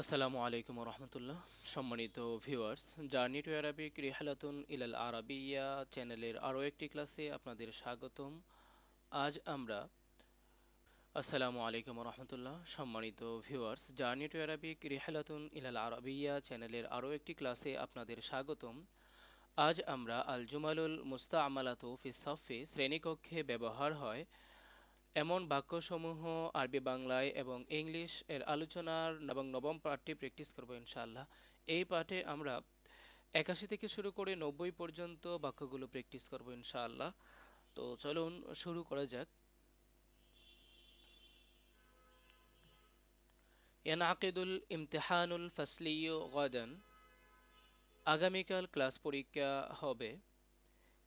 আসসালামু আলাইকুম রহমতুল্লাহ সম্মানিত ভিউয়ার্স, জার্নি টু অ্যারাবিক রিহালাতুন ইলাল আরাবিয়া চ্যানেলের আরও একটি ক্লাসে আপনাদের স্বাগতম। আজ আমরা, আসসালামু আলাইকুম রহমতুল্লাহ সম্মানিত ভিউয়ার্স, জার্নি টু অ্যারাবিক রিহালাতুন ইলাল আরাবিয়া চ্যানেলের আরও একটি ক্লাসে আপনাদের স্বাগতম। আজ আমরা আল জুমালুল মুস্তা আমালাতু ফিসফে শ্রেণীকক্ষে ব্যবহার হয় এমন বাক্যসমূহ আরবি বাংলায় এবং ইংলিশ এর আলোচনার এবং নবম পাঠটি প্র্যাকটিস করব ইনশাআল্লাহ। এই পাঠে আমরা একাশি থেকে শুরু করে নব্বই পর্যন্ত বাক্যগুলো প্র্যাকটিস করব ইনশাআল্লাহ। তো চলুন শুরু করা যাক। ইয়ানাকিদুল ইমতিহানুল ফাসলিয় গদান। আগামীকাল ক্লাস পরীক্ষা হবে।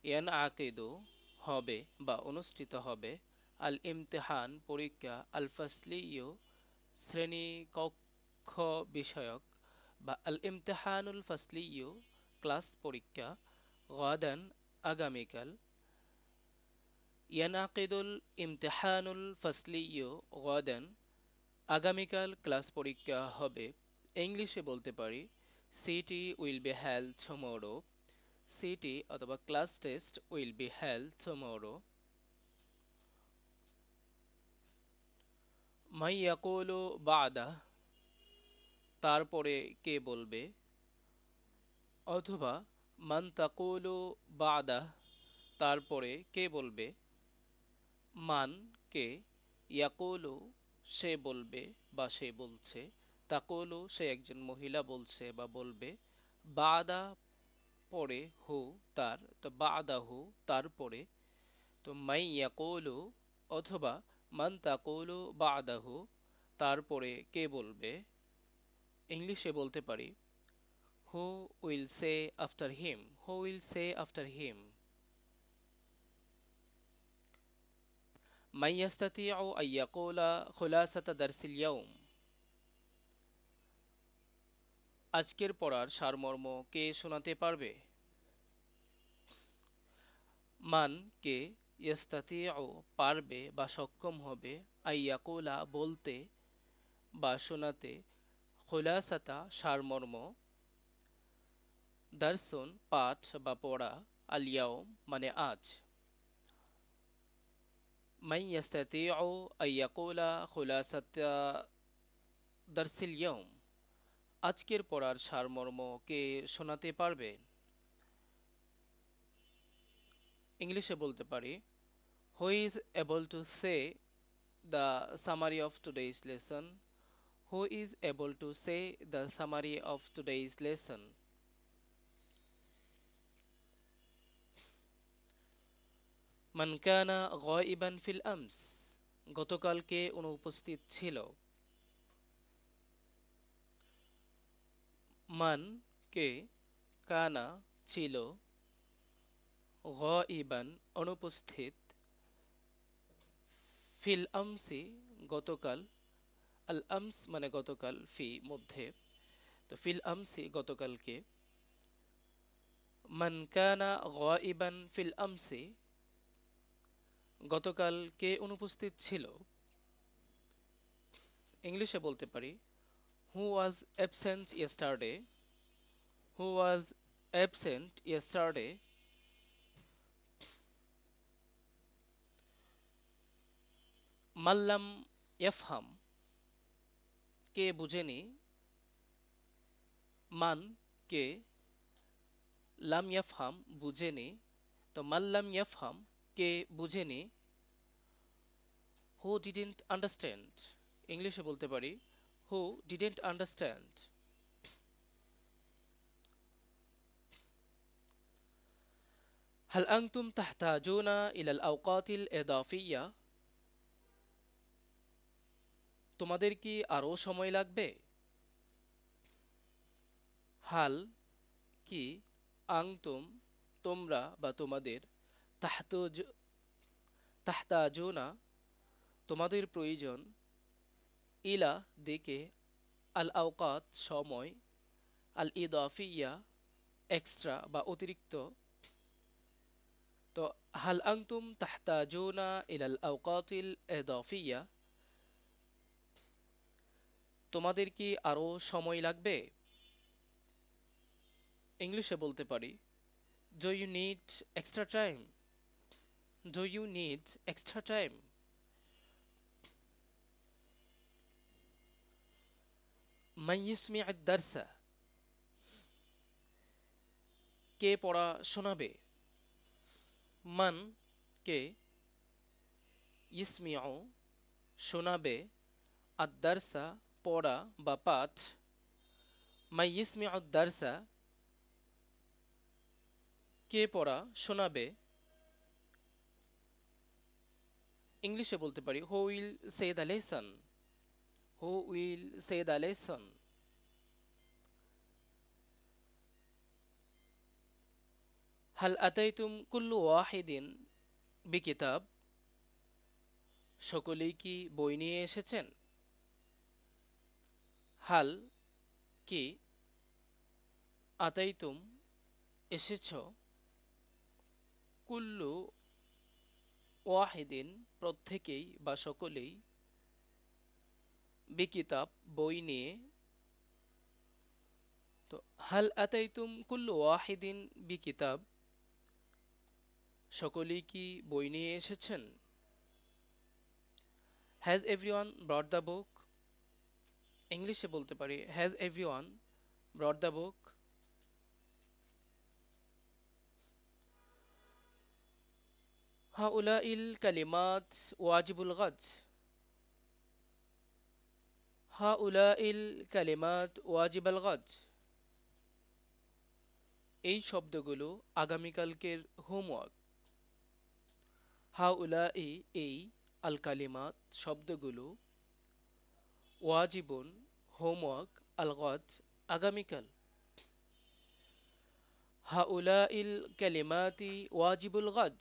ইয়ান আকিদু হবে বা অনুষ্ঠিত হবে। আল ইমতেহান পরীক্ষা আল ফাসলিয় শ্রেণি কক্ষ বিষয়ক বা আল ইমতেহানুল ফাসলিয় ক্লাস পরীক্ষা গাদান আগামীকাল। ইয়ানাকিদুল ইমতেহানুল ফাসলিয় গাদান আগামীকাল ক্লাস পরীক্ষা হবে। ইংলিশে বলতে পারি, CT will be held tomorrow. CT অথবা class test will be held tomorrow. মাইয়াকুলু বাদা, তারপরে কে বলবে? অথবা মান তাকুলু বাদা, তারপরে কে বলবে? মান কে? ইয়াকুলু সে বলবে বা সে বলছে। তাকুলু সে একজন মহিলা বলছে বা বলবে। বাদা পরে হু তার, তো বাদা হু তারপরে, তো মাই ইয়াকুলু অথবা মান তাকুলু বাদাহু তারপরে কে বলবে ইংলিশে বলতে পারি who will say after him who will say after him من يستطيع أن يقول خلاصة درس اليوم আজকের পড়ার সারমর্ম কে শোনাতে পারবে মান কে ইস্তাতিউ পারবে বা সক্ষম হবে আইয়াকুলা বলতে বা শোনাতে খোলাসাতা সারমর্ম দর্শন পাঠ বা পড়া আলিয়াও মানে আজ من يستطيع أن يقول خلاصة درس اليوم আজকের পড়ার সারমর্ম কে শোনাতে পারবে ইংলিশে বলতে পারি who is able to say the summary of today's lesson who is able to say the summary of today's lesson মানকানা গাইবান ফিল আমস গতকালকে অনুপস্থিত ছিল। মান কে, কানা, ছিল গাইবান অনুপস্থিত। ফিল আমসি গতকাল, আল আমস মানে গতকাল ফি মধ্যে। তো ফিল আমসি গতকালকে। মান কানা ইবান ফিল আমসি গতকাল কে অনুপস্থিত ছিল। ইংলিশে বলতে পারি, who was absent yesterday. Who was absent yesterday মাল্লাম ইয়াফহাম কে বুঝেনি মান কে লাম ইয়াফহাম বুঝেনি তো মাল্লাম ইয়াফহাম কে বুঝেনি হু ডিডেন্ট আন্ডারস্ট্যান্ড ইংলিশে বলতে পারি হু ডিডেন্ট আন্ডারস্ট্যান্ড هل أنتم تحتاجون إلى الأوقات الإضافية তোমাদের কি আরও সময় লাগবে? হাল কি আংতুম তোমরা বা তোমাদের তাহতাজ, তাহতাজোনা, তোমাদের প্রয়োজন ইলা দিকে আল আওকাত সময় আল ইদাফিয়া এক্সট্রা বা অতিরিক্ত। তো হাল আংতুম তাহতাজোনা ইলাল আওকাতিল ইদাফিয়া তোমাদের কি আরো সময় লাগবে ইংলিশে বলতে পারি do you need extra time do you need extra time من يسمع الدرس কে পড়া শোনাবে মান কে ইসমিউ শোনাবে আদারসা পড়া বা পাঠ, মাই ইসমিউ আদারসা কে পড়া শোনাবে? ইংলিশে বলতে পারি, who will say the who will say the lesson হাল আতাইতুম কুল্লু ওয়াহিদিন বিকিতাব সকলেই কি বই নিয়ে এসেছেন? হাল কি আতাইতুম এসেছ? কুল্লু ওয়াহিদিন প্রত্যেকেই বা সকলেই বিকিতাব বই নিয়ে। তো হাল আতাইতুম কুল্লু ওয়াহিদিন বিকিতাব? সকলেই কি বই নিয়ে এসেছেন? Has everyone brought the book ইংলিশে বলতে পারি has everyone brought the book هؤلاء الكلمات واجب الغد هؤلاء الكلمات واجب الغد এই শব্দগুলো আগামীকালকের হোমওয়ার্ক হাউলাই এই আল কালিমাত শব্দগুলো ওয়াজিবুন, হোমওয়ার্ক আলগত আগামীকাল। হাউলা ইল ক্যালিমাতি ওয়াজিবুল গজ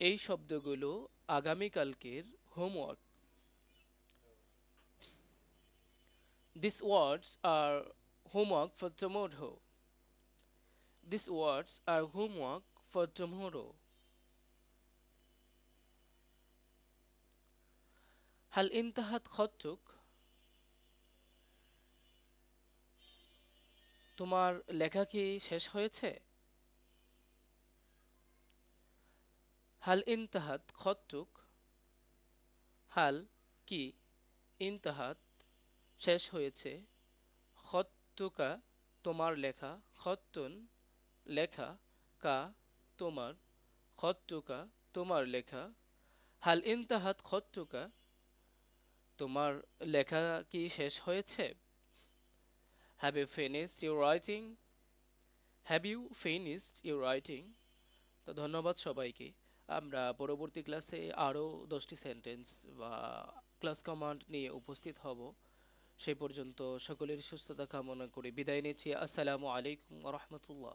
এই শব্দগুলো আগামীকালকের homework. This words are homework for tomorrow this words are homework for tomorrow হাল ইন্তাহাত খচ্চুক তোমার লেখা কি শেষ হয়েছে? হাল ইন্তাহাত খচ্চুক হাল কি ইন্তাহাত শেষ হয়েছে? খত্তুকা তোমার লেখা খত্তুন লেখা কা তোমার খত্তুকা তোমার লেখা। হাল ইন্তাহাত খত্তুকা তোমার লেখা কি শেষ হয়েছে? Have you finished your writing have you finished your writing তো ধন্যবাদ সবাইকে। আমরা পরবর্তী ক্লাসে আরও দশটি সেন্টেন্স বা ক্লাস কমান্ড নিয়ে উপস্থিত হব। সেই পর্যন্ত সকলের সুস্থতা কামনা করে বিদায় নিচ্ছি। আসসালামু আলাইকুম রহমতুল্লাহ।